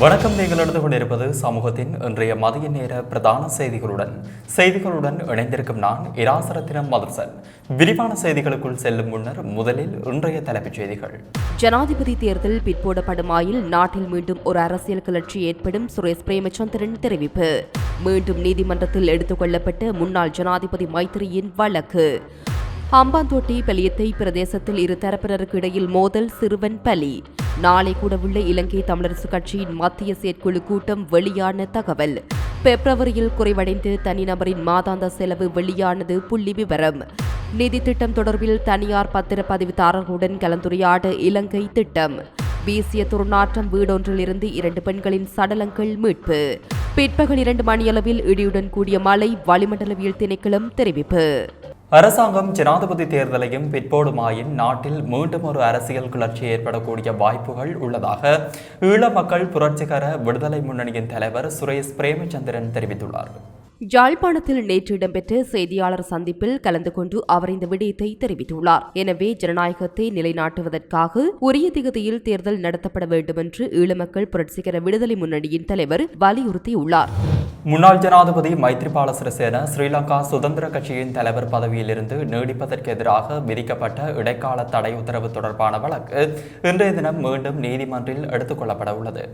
வணக்கம். நீங்கள் எடுத்து கொண்டிருப்பது சமூகத்தின் இன்றைய மதிய நேர பிரதான செய்திகளுடன். செய்திகளுடன் இணைந்திருக்கும் நான் இராசரத்தினம் மதர்சன். விரிவான செய்திகளுக்குள் செல்லும் முன்னர் முதலில் இன்றைய தலைப்புச் செய்திகள். ஜனாதிபதி தேர்தல் பிற்போடப்படுமாயில் நாட்டில் மீண்டும் ஒரு அரசியல் கிளர்ச்சி ஏற்படும் சுரேஷ் பிரேமச்சந்திரன் தெரிவிப்பு. மீண்டும் நீதிமன்றத்தில் எடுத்துக் கொள்ளப்பட்ட முன்னாள் ஜனாதிபதி மைத்திரியின் வழக்கு. ஹம்பாந்தோட்டை பெலியத்தை பிரதேசத்தில் இரு தரப்பினருக்கு இடையில் மோதல் சிறுவன் பலி. நாளை கூடவுள்ள இலங்கை தமிழரசு கட்சியின் மத்திய செயற்குழு கூட்டம் வெளியான தகவல். பிப்ரவரியில் குறைவடைந்து தனிநபரின் மாதாந்த செலவு வெளியானது புள்ளி விவரம். நிதி திட்டம் தொடர்பில் தனியார் பத்திரப்பதிவுதாரர்களுடன் கலந்துரையாட இலங்கை திட்டம். வீசிய துர்நாற்றம் வீடொன்றிலிருந்து இரண்டு பெண்களின் சடலங்கள் மீட்பு. பிற்பகல் இரண்டு மணியளவில் இடியுடன் கூடிய மழை வளிமண்டலவியல் திணைக்களம் தெரிவிப்பு. அரசாங்கம் ஜனாதிபதி தேர்தலையும் பிற்போடுமாயின் நாட்டில் மீண்டும் ஒரு அரசியல் கிளர்ச்சி ஏற்படக்கூடிய வாய்ப்புகள் உள்ளதாக ஈழ மக்கள் புரட்சிகர விடுதலை முன்னணியின் தலைவர் சுரேஷ் பிரேமச்சந்திரன் தெரிவித்துள்ளார். யாழ்ப்பாணத்தில் நேற்று இடம்பெற்ற செய்தியாளர் சந்திப்பில் கலந்து கொண்டு அவர் இந்த விடயத்தை தெரிவித்துள்ளார். எனவே ஜனநாயகத்தை நிலைநாட்டுவதற்காக உரிய திகதியில் தேர்தல் நடத்தப்பட வேண்டும் என்று ஈழமக்கள் புரட்சிகர விடுதலை முன்னணியின் தலைவர் வலியுறுத்தியுள்ளார். முன்னாள் ஜனாதிபதி மைத்ரிபால சிறிசேன ஸ்ரீலங்கா சுதந்திர கட்சியின் தலைவர் பதவியிலிருந்து நீடிப்பதற்கு எதிராக விதிக்கப்பட்ட இடைக்கால தடை உத்தரவு தொடர்பான வழக்கு இன்றைய தினம் மீண்டும் நீதிமன்றில் எடுத்துக் கொள்ளப்பட உள்ளது.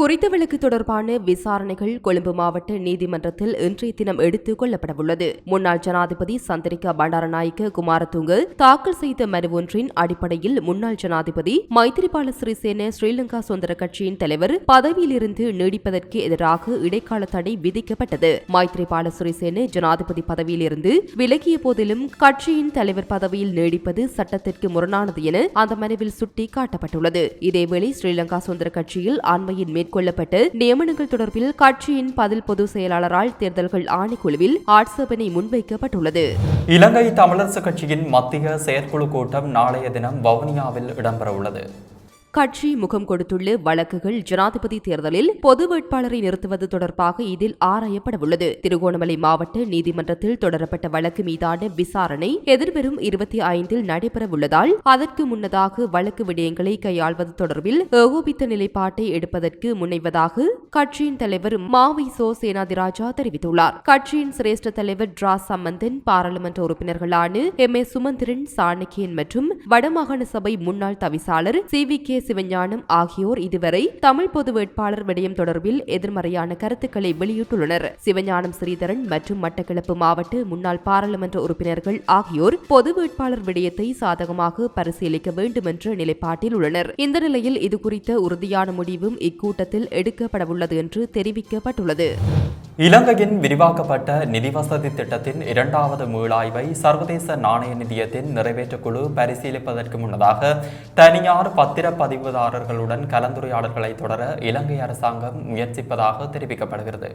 குறித்த வழக்கு தொடர்பான விசாரணைகள் கொழும்பு மாவட்ட நீதிமன்றத்தில் இன்றைய தினம் எடுத்துக் கொள்ளப்படவுள்ளது. முன்னாள் ஜனாதிபதி சந்திரிகா பண்டாரநாயக்க குமாரதுங்கு தாக்கல் செய்த மனு ஒன்றின் அடிப்படையில் முன்னாள் ஜனாதிபதி மைத்திரிபால சிறிசேன ஸ்ரீலங்கா சுதந்திர கட்சியின் தலைவர் பதவியிலிருந்து நீடிப்பதற்கு எதிராக இடைக்கால தடை விதிக்கப்பட்டது. மைத்திரிபால சிறிசேன ஜனாதிபதி பதவியிலிருந்து விலகிய போதிலும் கட்சியின் தலைவர் பதவியில் நீடிப்பது சட்டத்திற்கு முரணானது என அந்த மனுவில் சுட்டி காட்டப்பட்டுள்ளது இதேவேளை ஸ்ரீலங்கா சுதந்திர கட்சியில் அண்மையின் மேற்கொள்ளப்பட்டு நியமனங்கள் தொடர்பில் கட்சியின் பதில் பொதுச் செயலாளரால் தேர்தல்கள் ஆணைக்குழுவில் ஆட்சேபனை முன்வைக்கப்பட்டுள்ளது. இலங்கை தமிழரசு கட்சியின் மத்திய செயற்குழு கூட்டம் நாளைய தினம் வவுனியாவில் இடம்பெறவுள்ளது. கட்சி முகம் கொடுத்துள்ள வழக்குகள் ஜனாதிபதி தேர்தலில் பொது வேட்பாளரை நிறுத்துவது தொடர்பாக இதில் ஆராயப்படவுள்ளது. திருகோணமலை மாவட்ட நீதிமன்றத்தில் தொடரப்பட்ட வழக்கு மீதான விசாரணை எதிர்வரும் இருபத்தி ஐந்தில் நடைபெறவுள்ளதால் அதற்கு முன்னதாக வழக்கு விடயங்களை கையாள்வது தொடர்பில் ஏகோபித்த நிலைப்பாட்டை எடுப்பதற்கு முனைவதாக கட்சியின் தலைவர் மாவை சோ சேனாதிராஜா தெரிவித்துள்ளார். கட்சியின் சிரேஷ்ட தலைவர் டிரா சம்பந்தன் பாராளுமன்ற உறுப்பினர்களான எம் ஏ சுமந்திரன் சாணக்கியன் மற்றும் வடமாகாண சபை முன்னாள் தவிசாளர் சி வி கே சிவஞானம் ஆகியோர் இதுவரை தமிழ் பொது வேட்பாளர் விடயம் தொடர்பில் எதிர்மறையான கருத்துக்களை வெளியிட்டுள்ளனர். சிவஞானம் ஸ்ரீதரன் மற்றும் மட்டக்களப்பு மாவட்ட முன்னாள் பாராளுமன்ற உறுப்பினர்கள் ஆகியோர் பொது வேட்பாளர் விடயத்தை சாதகமாக பரிசீலிக்க வேண்டும் என்ற நிலைப்பாட்டில் உள்ளனர். இந்த நிலையில் இதுகுறித்த உறுதியான முடிவும் இக்கூட்டத்தில் எடுக்கப்படவுள்ளது என்று தெரிவிக்கப்பட்டுள்ளது. இலங்கையின் விரிவாக்கப்பட்ட நிதி வசதி திட்டத்தின் இரண்டாவது மீளாய்வை சர்வதேச நாணய நிதியத்தின் நிறைவேற்றுக்குழு பரிசீலிப்பதற்கு முன்னதாக தனியார் பத்திரப்பதிவுதாரர்களுடன் கலந்துரையாடல்களை தொடர இலங்கை அரசாங்கம் முயற்சிப்பதாக தெரிவிக்கப்படுகிறது.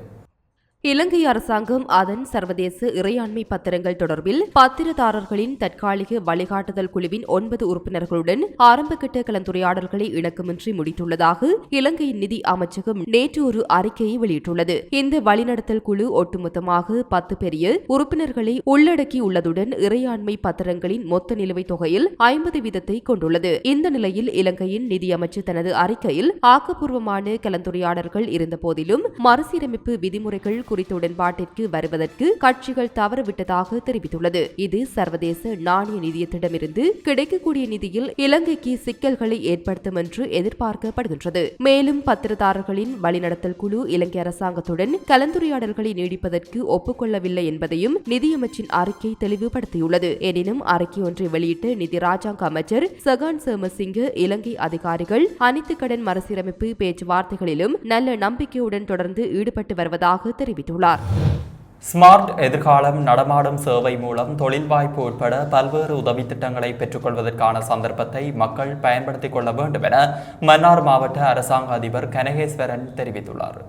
இலங்கை அரசாங்கம் அதன் சர்வதேச இறையாண்மை பத்திரங்கள் தொடர்பில் பத்திரதாரர்களின் தற்காலிக வழிகாட்டுதல் குழுவின் ஒன்பது உறுப்பினர்களுடன் ஆரம்பகட்ட கலந்துரையாடல்களை இணக்கமின்றி முடித்துள்ளதாக இலங்கை நிதி அமைச்சகம் நேற்று ஒரு அறிக்கையை வெளியிட்டுள்ளது. இந்த வழிநடத்தல் குழு ஒட்டுமொத்தமாக பத்து பெரிய உறுப்பினர்களை உள்ளடக்கியுள்ளதுடன் இறையாண்மை பத்திரங்களின் மொத்த நிலுவைத் தொகையில் ஐம்பது வீதத்தை கொண்டுள்ளது. இந்த நிலையில் இலங்கையின் நிதியமைச்சு தனது அறிக்கையில் ஆக்கப்பூர்வமான கலந்துரையாடல்கள் இருந்தபோதிலும் மறுசீரமைப்பு விதிமுறைகள் குறித்த உடன்பாட்டிற்கு வருவதற்கு கட்சிகள் தவறவிட்டதாக தெரிவித்துள்ளது. இது சர்வதேச நாணய நிதியத்திடமிருந்து கிடைக்கக்கூடிய நிதியில் இலங்கைக்கு சிக்கல்களை ஏற்படுத்தும் என்று எதிர்பார்க்கப்படுகின்றது. மேலும் பத்திரதாரர்களின் வழிநடத்தல் குழு இலங்கை அரசாங்கத்துடன் கலந்துரையாடல்களை நீடிப்பதற்கு ஒப்புக்கொள்ளவில்லை என்பதையும் நிதியமைச்சின் அறிக்கை தெளிவுபடுத்தியுள்ளது. எனினும் அறிக்கை ஒன்றை வெளியிட்டு நிதி ராஜாங்க அமைச்சர் சகான் சேமசிங்க இலங்கை அதிகாரிகள் அனைத்து கடன் மறுசீரமைப்பு பேச்சுவார்த்தைகளிலும் நல்ல நம்பிக்கையுடன் தொடர்ந்து ஈடுபட்டு வருவதாக தெரிவித்துள்ளார். ஸ்மார்ட் எதிர்காலம் நடமாடும் சேவை மூலம் தொழில் வாய்ப்பு உட்பட பல்வேறு உதவி திட்டங்களை பெற்றுக்கொள்வதற்கான சந்தர்ப்பத்தை மக்கள் பயன்படுத்திக் கொள்ள வேண்டும் என மன்னார் மாவட்ட அரசாங்க அதிபர் கனகேஸ்வரன் தெரிவித்துள்ளார்.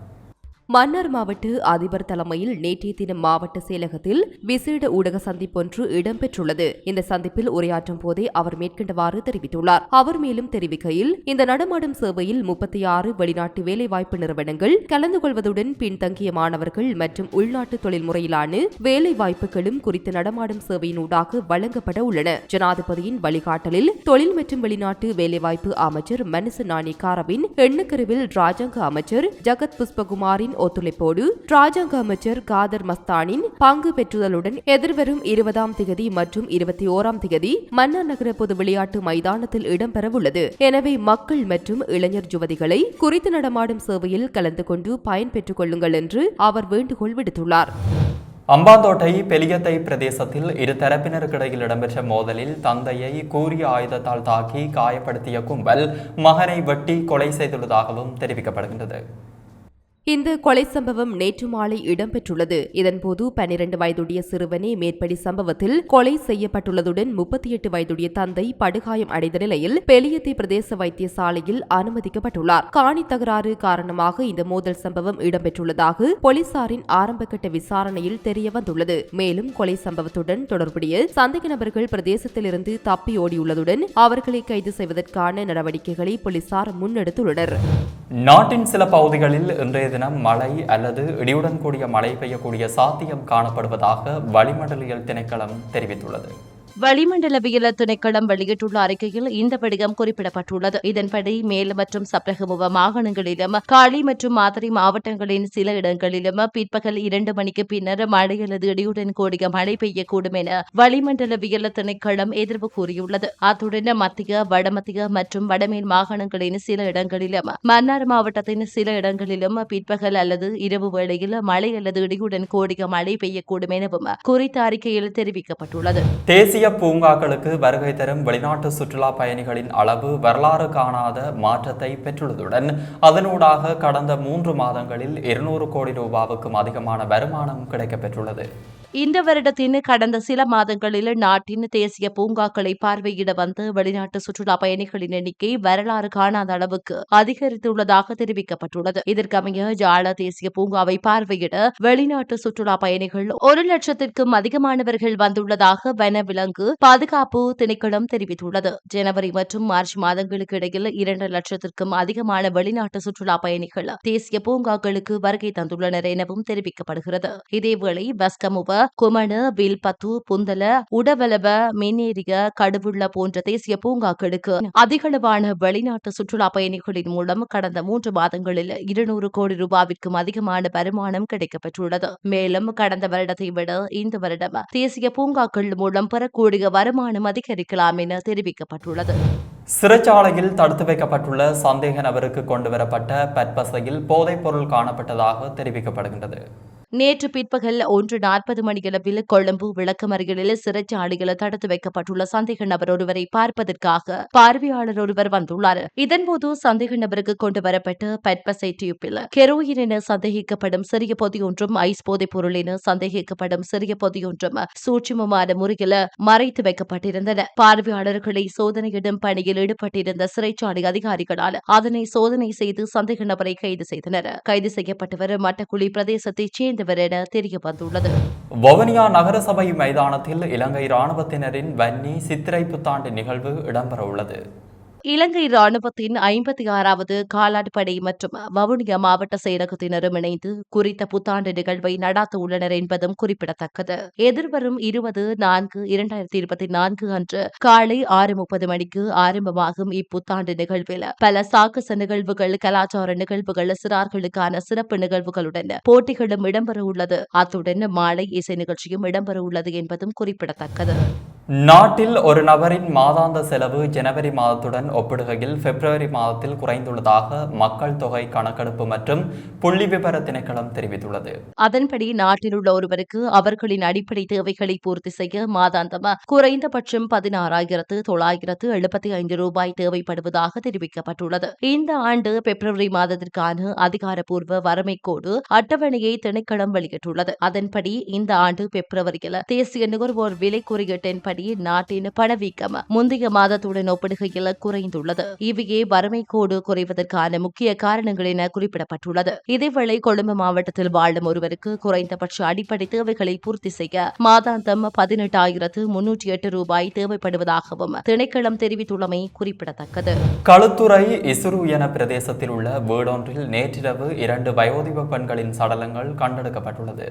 மன்னார் மாவட்ட அதிபர் தலைமையில் நேற்றைய தினம் மாவட்ட செயலகத்தில் விசேட ஊடக சந்திப்பொன்று இடம்பெற்றுள்ளது. இந்த சந்திப்பில் உரையாற்றும் போதே அவர் மேற்கண்டவாறு தெரிவித்துள்ளார். அவர் மேலும் தெரிவிக்கையில் இந்த நடமாடும் சேவையில் முப்பத்தி ஆறு வெளிநாட்டு வேலைவாய்ப்பு நிறுவனங்கள் கலந்து கொள்வதுடன் பின்தங்கிய மாணவர்கள் மற்றும் உள்நாட்டு தொழில் முறையிலான வேலைவாய்ப்புகளும் குறித்த நடமாடும் சேவையினூடாக வழங்கப்பட உள்ளன. ஜனாதிபதியின் வழிகாட்டலில் தொழில் மற்றும் வெளிநாட்டு வேலைவாய்ப்பு அமைச்சர் மனுச நாணிகாரவின் எண்ணுக்கருவில் ராஜாங்க அமைச்சர் ஜகத் புஷ்பகுமாரின் ஒத்துழைப்போடு ராஜாங்க அமைச்சர் காதர் மஸ்தானின் பங்கு பெற்றுதலுடன் எதிர்வரும் இருபதாம் திகதி மற்றும் இருபத்தி ஓராம் திகதி மன்னார் நகர பொது விளையாட்டு மைதானத்தில் இடம்பெறவுள்ளது. எனவே மக்கள் மற்றும் இளைஞர் யுவதிகளை குறித்து நடமாடும் சேவையில் கலந்து கொண்டு பயன்பெற்றுக் கொள்ளுங்கள் என்று அவர் வேண்டுகோள் விடுத்துள்ளார். அம்பாந்தோட்டை பெலியத்தை பிரதேசத்தில் இரு தரப்பினருக்கிடையில் இடம்பெற்ற மோதலில் தந்தையை கூறிய ஆயுதத்தால் தாக்கி காயப்படுத்திய கும்பல் மகனை வெட்டி கொலை செய்துள்ளதாகவும் தெரிவிக்கப்படுகின்றது. இந்த கொலை சம்பவம் நேற்று மாலை இடம்பெற்றுள்ளது. இதன்போது பனிரண்டு வயதுடைய சிறுவனே மேற்படி சம்பவத்தில் கொலை செய்யப்பட்டுள்ளதுடன் முப்பத்தி எட்டு வயதுடைய தந்தை படுகாயம் அடைந்த நிலையில் பெலியத்தி பிரதேச வைத்தியசாலையில் அனுமதிக்கப்பட்டுள்ளார். காணி தகராறு காரணமாக இந்த மோதல் சம்பவம் இடம்பெற்றுள்ளதாக போலீசாரின் ஆரம்பகட்ட விசாரணையில் தெரிய வந்துள்ளது மேலும் கொலை சம்பவத்துடன் தொடர்புடைய சந்தேக நபர்கள் பிரதேசத்திலிருந்து தப்பி ஓடியுள்ளதுடன் அவர்களை கைது செய்வதற்கான நடவடிக்கைகளை போலீசார் முன்னெடுத்துள்ளனர். நாட்டின் சில பகுதிகளில் இன்றைய தினம் மழை அல்லது இடியுடன் கூடிய மழை பெய்யக்கூடிய சாத்தியம் காணப்படுவதாக வளிமண்டலியல் திணைக்களம் தெரிவித்துள்ளது. வளிமண்டலவியல் திணைக்களம் வெளியிட்டுள்ள அறிக்கையில் இந்த விடயம் குறிப்பிடப்பட்டுள்ளது. இதன்படி மேல் மற்றும் சப்ரகமுவ மாகாணங்களிலும் காளி மற்றும் மாதிரி மாவட்டங்களின் சில இடங்களிலும் பிற்பகல் இரண்டு மணிக்கு பின்னர் மழை அல்லது இடியுடன் கூடிய மழை பெய்யக்கூடும் என வளிமண்டலவியல் திணைக்களம் எதிர்ப்பு கூறியுள்ளது. அத்துடன் மத்திய வடமத்திய மற்றும் வடமேல் மாகாணங்களின் சில இடங்களிலும் மன்னார் மாவட்டத்தின் சில இடங்களிலும் பிற்பகல் அல்லது இரவு வேளையில் மழை அல்லது இடியுடன் கூடிய மழை பெய்யக்கூடும் எனவும் குறித்த அறிக்கையில் தெரிவிக்கப்பட்டுள்ளது. தேசிய பூங்காக்களுக்கு வருகை தரும் வெளிநாட்டு சுற்றுலா பயணிகளின் அளவு வரலாறு காணாத மாற்றத்தை பெற்றுள்ளதுடன் அதனூடாக கடந்த மூன்று மாதங்களில் இருநூறு கோடி ரூபாவுக்கும் அதிகமான வருமானம் கிடைக்கப்பெற்றுள்ளது. இந்த வருடத்தின் கடந்த சில மாதங்களில் நாட்டின் தேசிய பூங்காக்களை பார்வையிட வந்த வெளிநாட்டு சுற்றுலா பயணிகளின் எண்ணிக்கை வரலாறு காணாத அளவுக்கு அதிகரித்துள்ளதாக தெரிவிக்கப்பட்டுள்ளது. இதற்கமைய ஜால தேசிய பூங்காவை பார்வையிட வெளிநாட்டு சுற்றுலா பயணிகள் ஒரு லட்சத்திற்கும் அதிகமானவர்கள் வந்துள்ளதாக வனவிலங்கு பாதுகாப்பு திணைக்களம் தெரிவித்துள்ளது. ஜனவரி மற்றும் மார்ச் மாதங்களுக்கு இடையில் இரண்டு லட்சத்திற்கும் அதிகமான வெளிநாட்டு சுற்றுலா பயணிகள் தேசிய பூங்காக்களுக்கு வருகை தந்துள்ளனர் எனவும் தெரிவிக்கப்படுகிறது. இதேவேளை வஸ்கமுவ குமணு வில்பத்து புந்தல உடவலவ மின்னேரிய கடுவுள்ள போன்ற தேசிய பூங்காக்களுக்கு அதிகளவான வெளிநாட்டு சுற்றுலா பயணிகளின் மூலம் கடந்த மூன்று மாதங்களில் இருநூறு கோடி ரூபாவிற்கும் அதிகமான வருமானம் கிடைக்கப்பெற்றுள்ளது. மேலும் கடந்த வருடத்தை விட இந்த வருடம் தேசிய பூங்காக்கள் மூலம் பெறக்கூடிய வருமானம் அதிகரிக்கலாம் என தெரிவிக்கப்பட்டுள்ளது. சிறைச்சாலையில் தடுத்து வைக்கப்பட்டுள்ள சந்தேக நபருக்கு கொண்டுவரப்பட்ட பற்பசையில் போதைப் பொருள் காணப்பட்டதாக தெரிவிக்கப்படுகின்றது. நேற்று பிற்பகல் ஒன்று நாற்பது மணியளவில் கொழும்பு விளக்கமறியலில் சிறைச்சாலையில் தடுத்து வைக்கப்பட்டுள்ள சந்தேக நபர் ஒருவரை பார்ப்பதற்காக பார்வையாளர் ஒருவர் வந்துள்ளார். இதன்போது சந்தேக நபருக்கு கொண்டு வரப்பட்ட பட்பசை டியூப்பில் ஹெரோயின் என சந்தேகிக்கப்படும் சிறிய பொதி ஒன்றும் ஐஸ் போதைப் பொருள் என சந்தேகிக்கப்படும் சிறிய பொதி ஒன்றும் சூட்சுமமான முறையில் மறைத்து வைக்கப்பட்டிருந்தன. பார்வையாளர்களை சோதனையிடும் பணியில் ஈடுபட்டிருந்த சிறைச்சாலை அதிகாரிகளால் அதனை சோதனை செய்து சந்தேக நபரை கைது செய்தனர். கைது செய்யப்பட்டவர் மட்டக்குழி பிரதேசத்தைச் சேர்ந்தவர் என தெரிய வந்துள்ளது வவுனியா நகரசபை மைதானத்தில் இலங்கை இராணுவத்தினரின் வன்னி சித்திரை புத்தாண்டு நிகழ்வு இடம்பெறவுள்ளது. இலங்கை ராணுவத்தின் ஐம்பத்தி ஆறாவது காலாட்படை மற்றும் வவுனியா மாவட்ட செயலகத்தினரும் இணைந்து குறித்த புத்தாண்டு நிகழ்வை நடாத்த உள்ளனர் என்பதும் குறிப்பிடத்தக்கது. எதிர்வரும் இருபது நான்கு இரண்டாயிரத்தி இருபத்தி நான்கு அன்று காலை ஆறு முப்பது மணிக்கு ஆரம்பமாகும் இப்புத்தாண்டு நிகழ்வில். பல சாகச நிகழ்வுகள் கலாச்சார நிகழ்வுகள் சிறார்களுக்கான சிறப்பு நிகழ்வுகளுடன் போட்டிகளும் இடம்பெற உள்ளது அத்துடன் மாலை இசை நிகழ்ச்சியும் இடம்பெற உள்ளது என்பதும் குறிப்பிடத்தக்கது. நாட்டில் ஒரு நபரின் மாதாந்த செலவு ஜனவரி மாதத்துடன் ஒப்பிடுகையில் பிப்ரவரி மாதத்தில் குறைந்துள்ளதாக மக்கள் தொகை கணக்கெடுப்பு மற்றும் புள்ளி விபர திணைக்களம் தெரிவித்துள்ளது. அதன்படி நாட்டில் உள்ள ஒருவருக்கு அவர்களின் அடிப்படை தேவைகளை பூர்த்தி செய்ய மாதாந்தம் குறைந்தபட்சம் பதினாறாயிரத்து தொள்ளாயிரத்து எழுபத்தி ஐந்து ரூபாய் தேவைப்படுவதாக தெரிவிக்கப்பட்டுள்ளது. இந்த ஆண்டு பிப்ரவரி மாதத்திற்கான அதிகாரப்பூர்வ கோடு அட்டவணையை திணைக்களம் வெளியிட்டுள்ளது. அதன்படி இந்த ஆண்டு பிப்ரவரியில் தேசிய நுகர்வோர் விலை குறியீட்டின்படி அதன்படி நாட்டின் பணவீக்கம் முந்தைய மாதத்துடன் ஒப்பிடுகையில் குறைந்துள்ளது. இவையே வறுமை கோடு குறைவதற்கான முக்கிய காரணங்கள் என குறிப்பிடப்பட்டுள்ளது. இதேவேளை கொழும்பு மாவட்டத்தில் வாழும் ஒருவருக்கு குறைந்தபட்ச அடிப்படை தேவைகளை பூர்த்தி செய்ய மாதாந்தம் பதினெட்டாயிரத்து முன்னூற்றி எட்டு ரூபாய் தேவைப்படுவதாகவும் திணைக்களம் தெரிவித்துள்ளமை குறிப்பிடத்தக்கது. களுத்துறை இசுரு என பிரதேசத்தில் உள்ள வீடொன்றில் நேற்றிரவு இரண்டு வயோதிப பெண்களின் சடலங்கள் கண்டெடுக்கப்பட்டுள்ளது.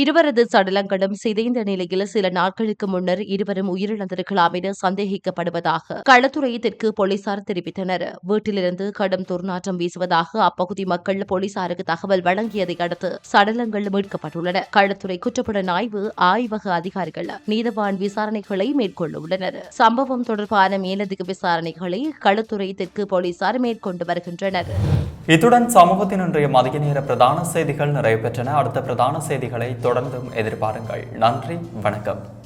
இருவரது சடலங்களும் சிதைந்த நிலையில் சில நாட்களுக்கு முன்னர் இருவரும் பலரும் உயிரிழந்திருக்கலாம் என சந்தேகிக்கப்படுவதாக களத்துறை தெற்கு போலீசார் தெரிவித்தனர். வீட்டிலிருந்து கடும் துர்நாற்றம் வீசுவதாக அப்பகுதி மக்கள் போலீசாருக்கு தகவல் வழங்கியதை அடுத்து சடலங்கள் மீட்கப்பட்டுள்ளன. களத்துறை குற்றப்புலன் ஆய்வு ஆய்வக அதிகாரிகள் நீதவான் விசாரணைகளை மேற்கொள்ள உள்ளனர் சம்பவம் தொடர்பான மேலதிக விசாரணைகளை களத்துறை தெற்கு போலீசார் மேற்கொண்டு வருகின்றனர். இத்துடன் சமூகத்தின் இன்றைய மதிய நேர பிரதான செய்திகள் நிறைவு பெற்றன. அடுத்த பிரதான செய்திகளை தொடர்ந்தும் எதிர்பாருங்கள். நன்றி வணக்கம்.